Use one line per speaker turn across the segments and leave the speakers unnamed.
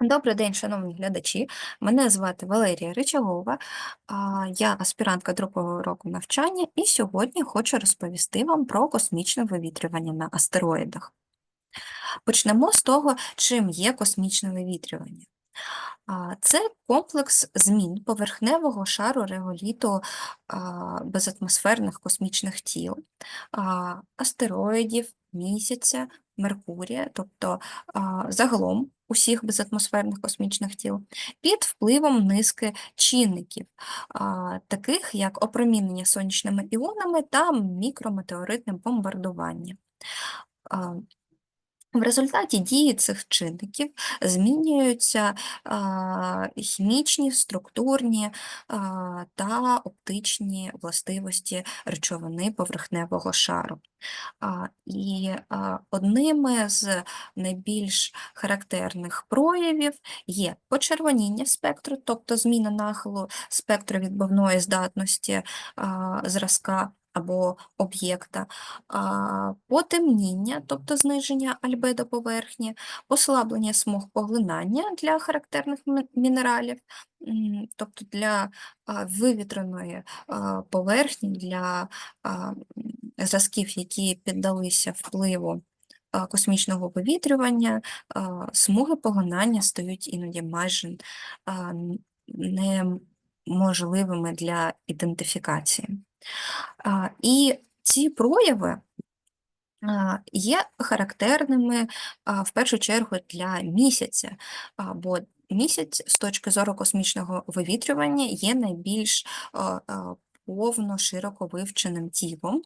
Добрий день, шановні глядачі. Мене звати Валерія Ричагова, я аспірантка другого року навчання, і сьогодні хочу розповісти вам про космічне вивітрювання на астероїдах. Почнемо з того, чим є космічне вивітрювання. Це комплекс змін поверхневого шару реголіту безатмосферних космічних тіл, астероїдів, місяця, Меркурія, тобто загалом усіх безатмосферних космічних тіл, під впливом низки чинників, таких як опромінення сонячними іонами та мікрометеоритне бомбардування. В результаті дії цих чинників змінюються хімічні, структурні та оптичні властивості речовини поверхневого шару. І одними з найбільш характерних проявів є почервоніння спектру, тобто зміна нахилу спектровідбивної здатності а, зразка або об'єкта, потемніння, тобто зниження альбедо поверхні, послаблення смуг поглинання для характерних мінералів, тобто для вивітреної поверхні, для зразків, які піддалися впливу космічного вивітрювання, смуги поглинання стають іноді майже неможливими для ідентифікації. І ці прояви є характерними в першу чергу для місяця, бо місяць з точки зору космічного вивітрювання є найбільш повно широко вивченим тілом.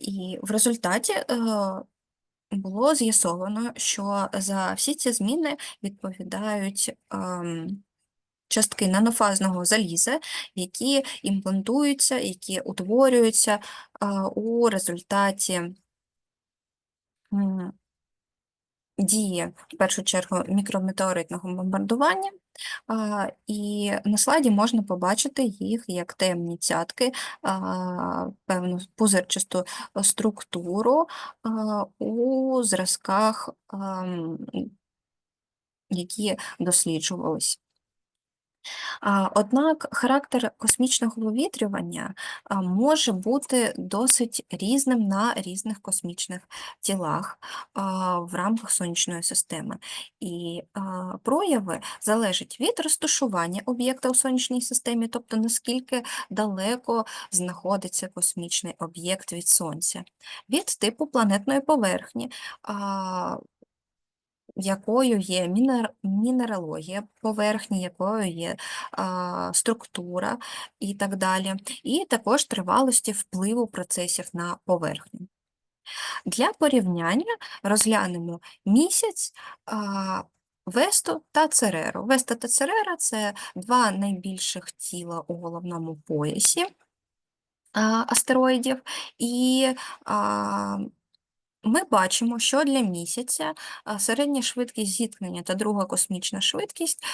І в результаті е, було з'ясовано, що за всі ці зміни відповідають ем, частки нанофазного заліза, які імплантуються, які утворюються у результаті дії, в першу чергу, мікрометеоритного бомбардування. І на слайді можна побачити їх як темні цятки, певну пузирчасту структуру у зразках, які досліджувались. Однак характер космічного вивітрювання може бути досить різним на різних космічних тілах в рамках сонячної системи. І прояви залежать від розташування об'єкта у сонячній системі, тобто наскільки далеко знаходиться космічний об'єкт від Сонця, від типу планетної поверхні. Якою є мінер... мінералогія поверхні, якою є а, структура і так далі, і також тривалості впливу процесів на поверхню. Для порівняння розглянемо місяць, а, Весту та Цереру. Веста та Церера це два найбільших тіла у головному поясі астероїдів, і ми бачимо, що для місяця середня швидкість зіткнення та друга космічна швидкість,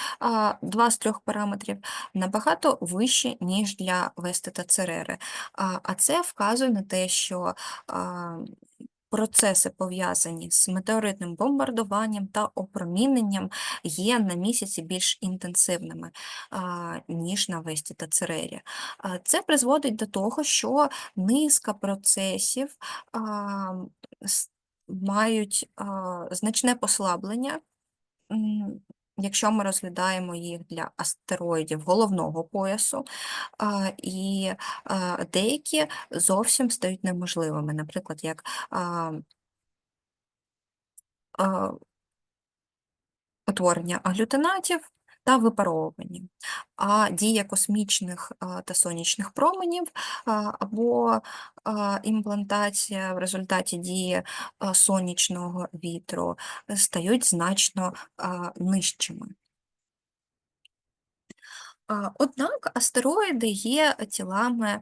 два з трьох параметрів, набагато вищі, ніж для Вести та Церери. А це вказує на те, що процеси, пов'язані з метеоритним бомбардуванням та опроміненням, є на місяці більш інтенсивними, ніж на Весті та Церері. Це призводить до того, що низка процесів мають значне послаблення, якщо ми розглядаємо їх для астероїдів головного поясу, і деякі зовсім стають неможливими, наприклад, як утворення аглютинатів та випаровані. А дія космічних та сонячних променів або імплантація в результаті дії сонячного вітру стають значно нижчими. Однак астероїди є тілами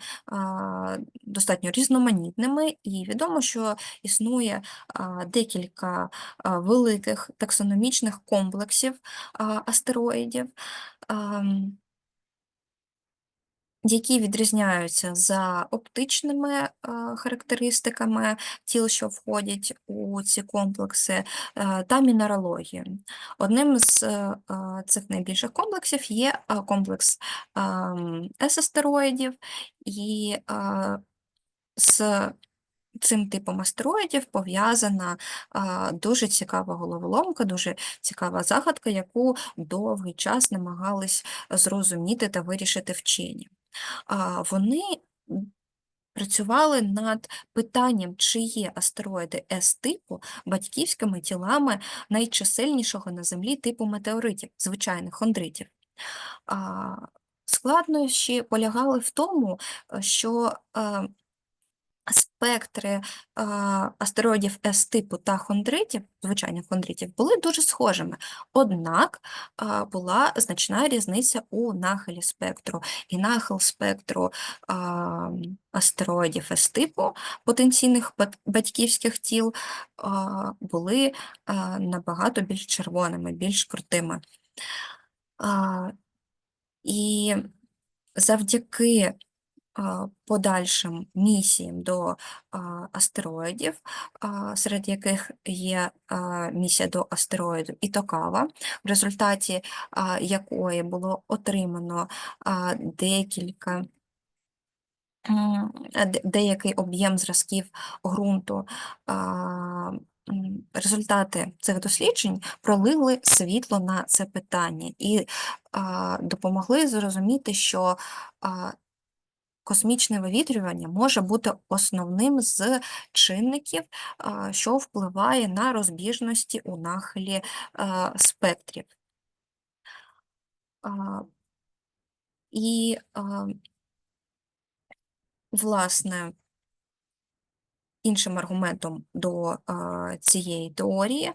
достатньо різноманітними, і відомо, що існує декілька великих таксономічних комплексів астероїдів. Які відрізняються за оптичними е, характеристиками тіл, що входять у ці комплекси, е, та мінералогією. Одним з е, цих найбільших комплексів є комплекс ем, S-астероїдів, і з цим типом астероїдів пов'язана дуже цікава головоломка, дуже цікава загадка, яку довгий час намагались зрозуміти та вирішити вчені. Вони працювали над питанням, чи є астероїди С-типу батьківськими тілами найчисельнішого на Землі типу метеоритів, звичайних хондритів. Складнощі полягали в тому, що е, спектри а, астероїдів С-типу та хондритів, звичайних хондритів, були дуже схожими. Однак а, була значна різниця у нахилі спектру. І нахил спектру а, астероїдів С-типу потенційних батьківських тіл а, були а, набагато більш червоними, більш крутими. А, І завдяки подальшим місіям до астероїдів, серед яких є місія до астероїду Ітокава, в результаті якої було отримано декілька. Деякий об'єм зразків ґрунту, результати цих досліджень пролили світло на це питання і допомогли зрозуміти, що Космічне вивітрювання може бути основним з чинників, що впливає на розбіжності у нахилі спектрів. І, власне, іншим аргументом до цієї теорії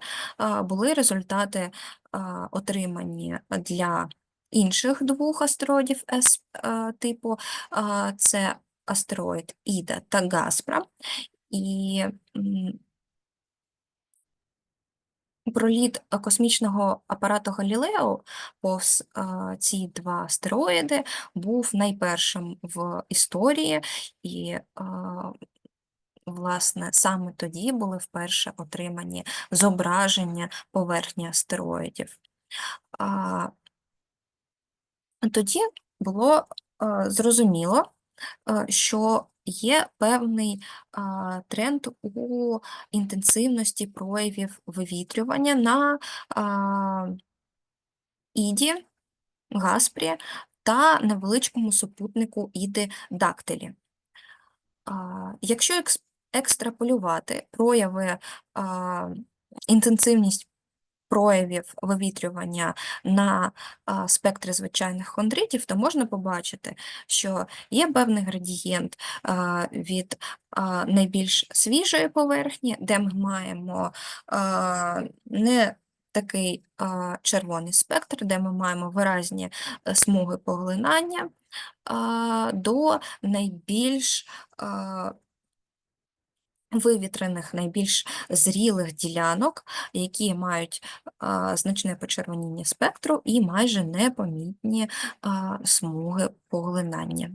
були результати, отримані для інших двох астероїдів С типу це астероїд Іда та Гаспра. І проліт космічного апарату Галілео повз ці два астероїди був найпершим в історії, і, власне, саме тоді були вперше отримані зображення поверхні астероїдів. Тоді було е, зрозуміло, е, що є певний тренд у інтенсивності проявів вивітрювання на Іді, Гаспрі та невеличкому супутнику Іди Дактилі. Якщо екстраполювати прояви інтенсивність проявів вивітрювання на спектрі звичайних хондритів, то можна побачити, що є певний градієнт від найбільш свіжої поверхні, де ми маємо не такий червоний спектр, де ми маємо виразні е, смуги поглинання, до найбільш вивітрених, найбільш зрілих ділянок, які мають значне почервоніння спектру і майже непомітні смуги поглинання.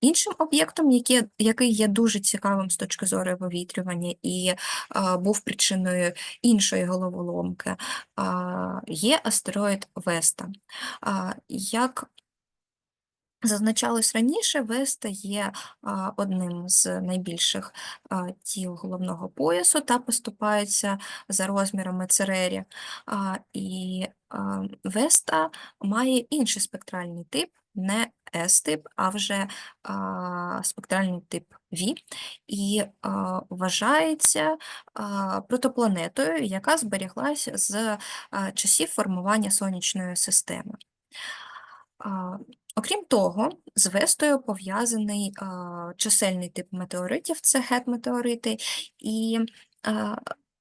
Іншим об'єктом, який, є дуже цікавим з точки зору вивітрювання і а, був причиною іншої головоломки, а, є астероїд Веста. А, Як Зазначалось раніше, Веста є одним з найбільших тіл головного поясу та поступається за розмірами Церері. І Веста має інший спектральний тип, не S-тип, а вже спектральний тип V, і вважається протопланетою, яка зберіглася з часів формування сонячної системи. Окрім того, з Вестою пов'язаний чисельний тип метеоритів це гет-метеорити, і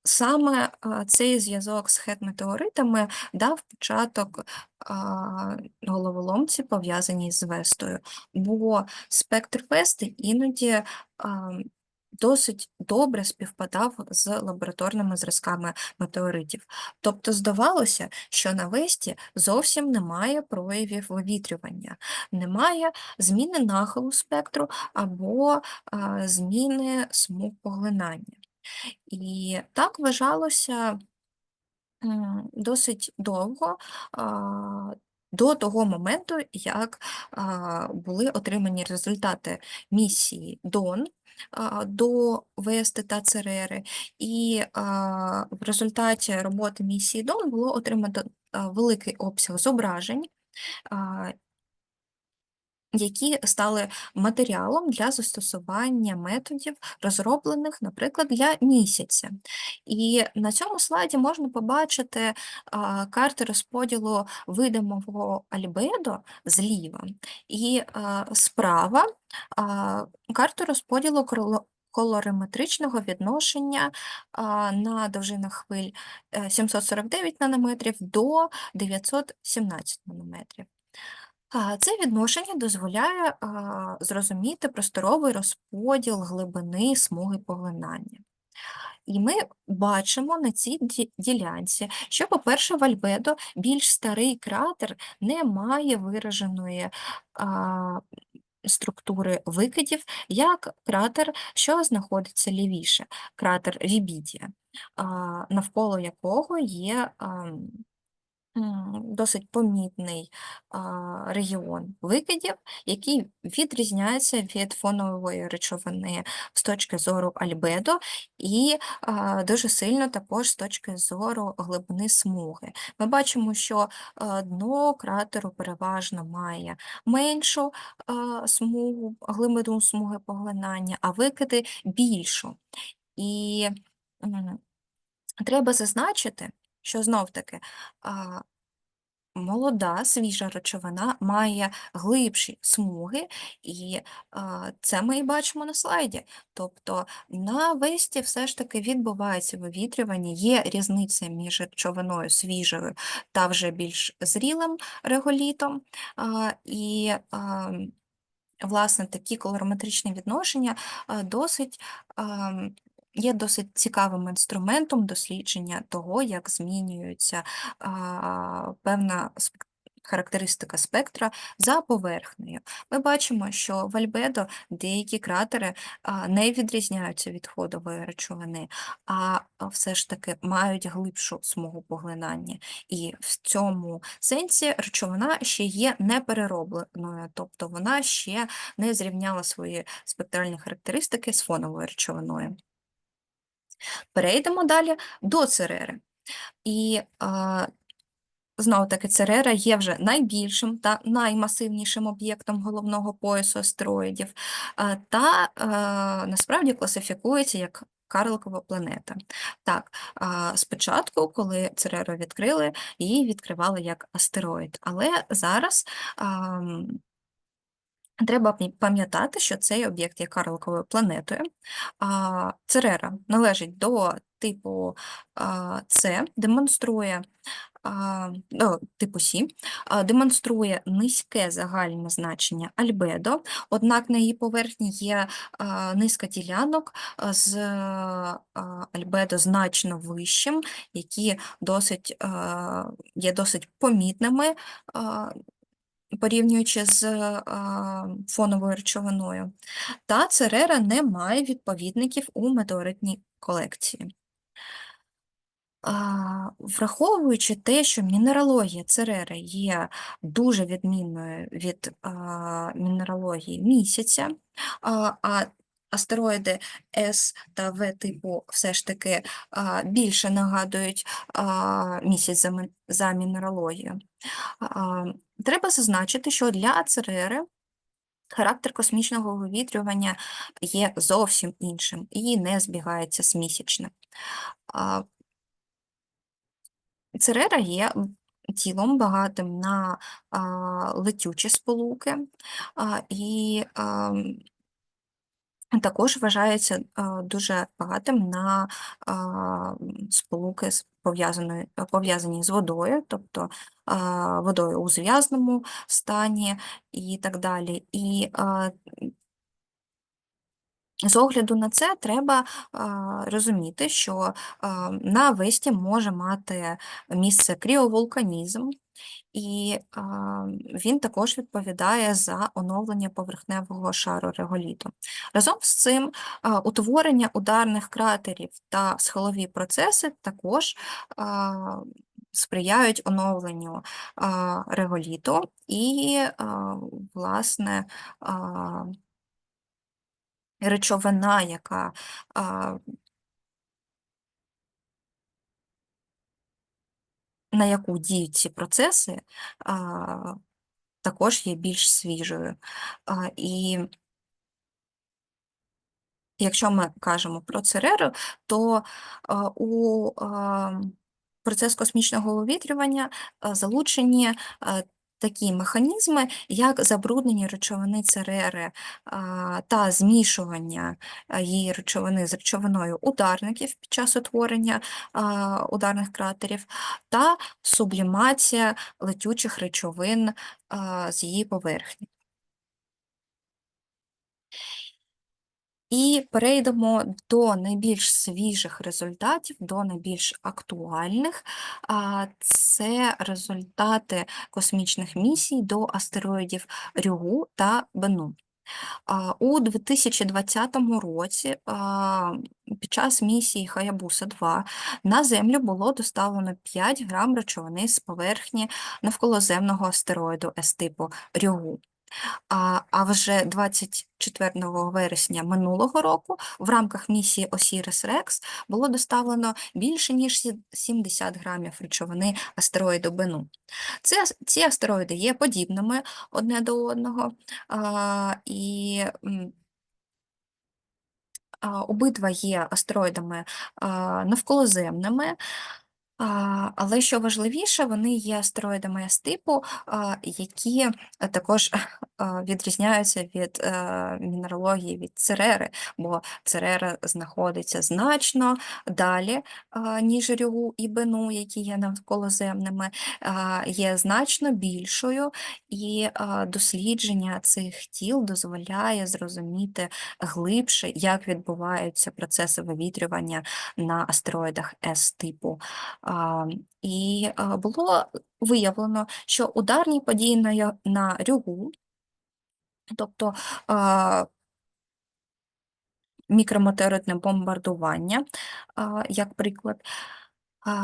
саме цей зв'язок з гет-метеоритами дав початок головоломці, пов'язаній з Вестою, бо спектр Вести іноді досить добре співпадав з лабораторними зразками метеоритів. Тобто здавалося, що на Весті зовсім немає проявів вивітрювання, немає зміни нахилу спектру або зміни смуг поглинання. І так вважалося досить довго. До того моменту, як були отримані результати місії ДОН до Вести та Церери, і в результаті роботи місії ДОН було отримано великий обсяг зображень, які стали матеріалом для застосування методів, розроблених, наприклад, для місяця. І на цьому слайді можна побачити а, карти розподілу видимого альбедо зліва, і а, справа а, карту розподілу колориметричного відношення а, на довжинах хвиль е, 749 нанометрів до 917 нанометрів. А, Це відношення дозволяє зрозуміти просторовий розподіл глибини смуги поглинання. І ми бачимо на цій ділянці, що, по-перше, в Альбедо більш старий кратер не має вираженої а, структури викидів, як кратер, що знаходиться лівіше, кратер Вібідія, а, навколо якого є м, досить помітний регіон викидів, який відрізняється від фонової речовини з точки зору альбедо і дуже сильно також з точки зору глибини смуги. Ми бачимо, що дно кратеру переважно має меншу смугу, глибину смуги поглинання, а викиди більшу. І треба зазначити, що знов-таки молода свіжа речовина має глибші смуги, і це ми і бачимо на слайді. Тобто на весті все ж таки відбувається вивітрювання, є різниця між речовиною свіжою та вже більш зрілим реголітом. І власне такі колорометричні відношення досить. Є досить цікавим інструментом дослідження того, як змінюється певна характеристика спектра за поверхнею. Ми бачимо, що в Альбедо деякі кратери не відрізняються від ходової речовини, а все ж таки мають глибшу смугу поглинання. І в цьому сенсі речовина ще є непереробленою, тобто вона ще не зрівняла свої спектральні характеристики з фоновою речовиною. Перейдемо далі до церери. І знову таки церера є вже найбільшим та наймасивнішим об'єктом головного поясу астероїдів, та насправді класифікується як карликова планета. Так, спочатку, коли цереру відкрили, її відкривали як астероїд, але зараз. А, Треба пам'ятати, що цей об'єкт є карликовою планетою. Церера належить до типу С, демонструє типу Сі, демонструє низьке загальне значення альбедо, однак на її поверхні є низка ділянок з альбедо значно вищим, які досить, є досить помітними. Порівнюючи з а, фоновою речовиною. Та церера не має відповідників у метеоритній колекції. Враховуючи те, що мінералогія церери є дуже відмінною від мінералогії місяця, а астероїди С та В типу все ж таки більше нагадують місяць за, мін- мінералогію. Треба зазначити, що для церери характер космічного вивітрювання є зовсім іншим і не збігається з місячним. Церера є тілом багатим на а, летючі сполуки, а, і а, також вважається дуже багатим на сполуки пов'язані з водою, тобто водою у зв'язному стані і так далі. І З огляду на це треба розуміти, що на Весті може мати місце кріовулканізм, і а, він також відповідає за оновлення поверхневого шару реголіту. Разом з цим а, утворення ударних кратерів та схилові процеси також а, сприяють оновленню а, реголіту і, а, власне, а, речовина, яка а, на яку діють ці процеси, також є більш свіжою. І якщо ми кажемо про Цереру, то у процес космічного вивітрювання залучені такі механізми, як забруднення речовини ЦРР та змішування її речовини з речовиною ударників під час утворення ударних кратерів, та сублімація летючих речовин з її поверхні. І перейдемо до найбільш свіжих результатів, до найбільш актуальних. Це результати космічних місій до астероїдів Рюгу та Бену. У 2020 році під час місії Хаябуса 2 на Землю було доставлено 5 грам речовини з поверхні навколоземного астероїду С-типу Рюгу. А а вже 24 вересня минулого року в рамках місії Osiris-Rex було доставлено більше ніж 70 грамів речовини астероїду Бену. Ці, ці астероїди є подібними одне до одного, а, і обидва є астероїдами а. Але що важливіше, вони є астероїдами С-типу, які також відрізняються від е, мінералогії від Церери, бо Церера знаходиться значно далі, ніж Рюгу і Бену, які є навколоземними, є значно більшою, і дослідження цих тіл дозволяє зрозуміти глибше, як відбуваються процеси вивітрювання на астероїдах С-типу. І було виявлено, що ударні події на на Рюгу, тобто мікрометеоритне бомбардування, як приклад,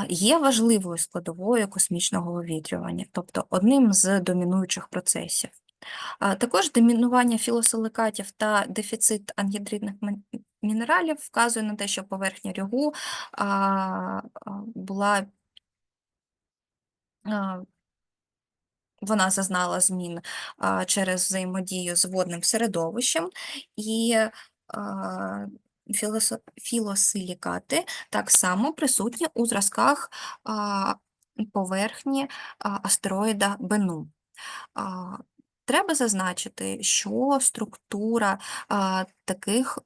є важливою складовою космічного вивітрювання, тобто одним з домінуючих процесів. Також домінування філосиликатів та дефіцит ангідридних мінералів вказує на те, що поверхня рюгу була вона зазнала змін через взаємодію з водним середовищем, і філосилікати так само присутні у зразках поверхні астероїда Бену. Треба зазначити, що структура таких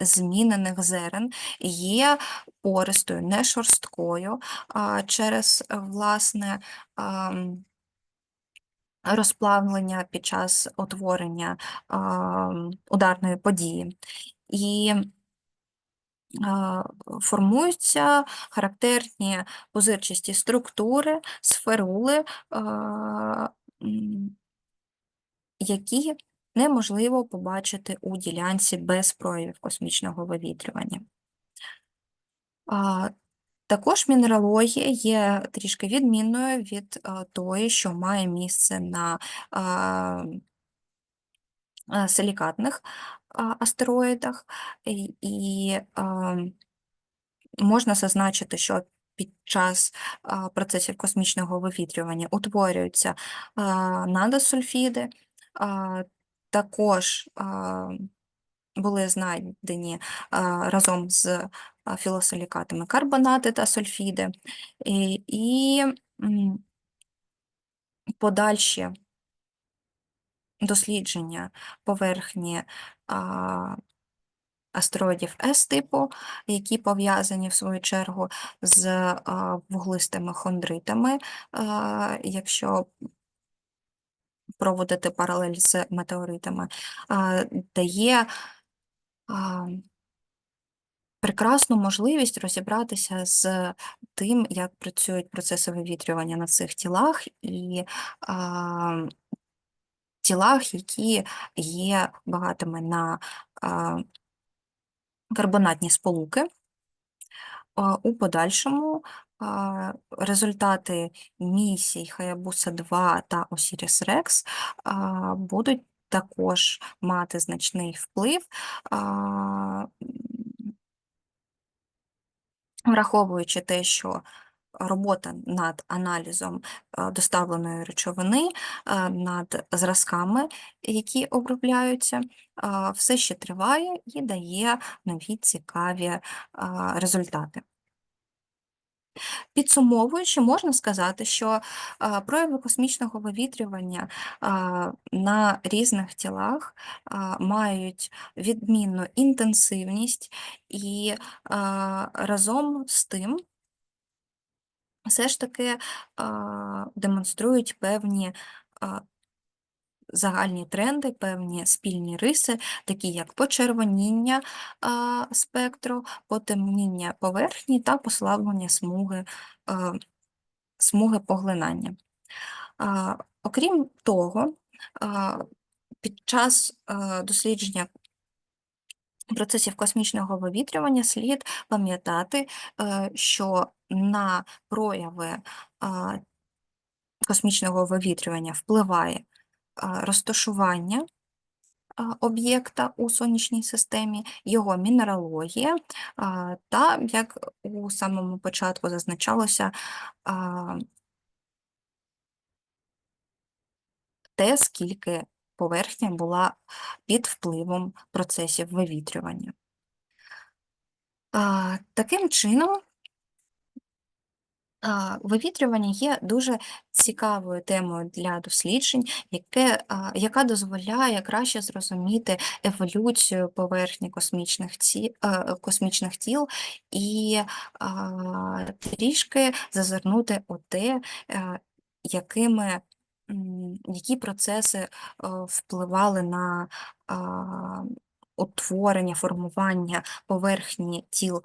змінених зерен є пористою, не шорсткою через власне розплавлення під час утворення ударної події. І формуються характерні позирчасті структури, сферули, які неможливо побачити у ділянці без проявів космічного вивітрювання. Також мінералогія є трішки відмінною від тої, що має місце на силікатних астероїдах, і можна зазначити, що під час процесів космічного вивітрювання утворюються надосульфіди, також були знайдені разом з філосилікатами карбонати та сульфіди, і подальші дослідження поверхні астероїдів С-типу, які пов'язані в свою чергу з вуглистими хондритами, якщо проводити паралель з метеоритами, дає прекрасну можливість розібратися з тим, як працюють процеси вивітрювання на цих тілах і тілах, які є багатими на карбонатні сполуки. У подальшому результати місій Хаябуса 2 та Осіріс Рекс будуть також мати значний вплив, враховуючи те, що робота над аналізом доставленої речовини, над зразками, які обробляються, все ще триває і дає нові цікаві результати. Підсумовуючи, можна сказати, що прояви космічного вивітрювання на різних тілах мають відмінну інтенсивність і разом з тим все ж таки демонструють певні загальні тренди, певні спільні риси, такі як почервоніння спектру, потемніння поверхні та послаблення смуги, смуги поглинання. Окрім того, під час дослідження процесів космічного вивітрювання слід пам'ятати, е, що на прояви космічного вивітрювання впливає розташування об'єкта у сонячній системі, його мінералогія та, як у самому початку зазначалося, те, скільки поверхня була під впливом процесів вивітрювання. Таким чином, Вивітрювання є дуже цікавою темою для досліджень, яке, яка дозволяє краще зрозуміти еволюцію поверхні космічних, ці, е, космічних тіл і трішки зазирнути у те, е, якими, які процеси е, впливали на утворення, формування поверхні тіл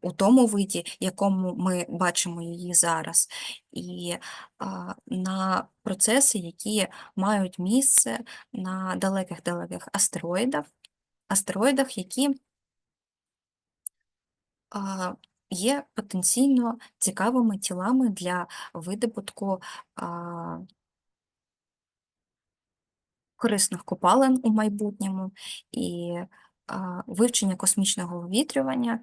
у тому виді, якому ми бачимо її зараз, і на процеси, які мають місце на далеких-далеких астероїдах, астероїдах, які є потенційно цікавими тілами для видобутку корисних копалин у майбутньому, і вивчення космічного вивітрювання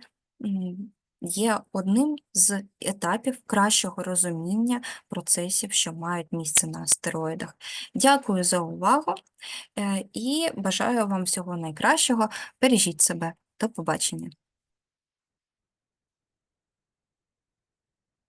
є одним з етапів кращого розуміння процесів, що мають місце на астероїдах. Дякую за увагу е, і бажаю вам всього найкращого. Бережіть себе. До побачення.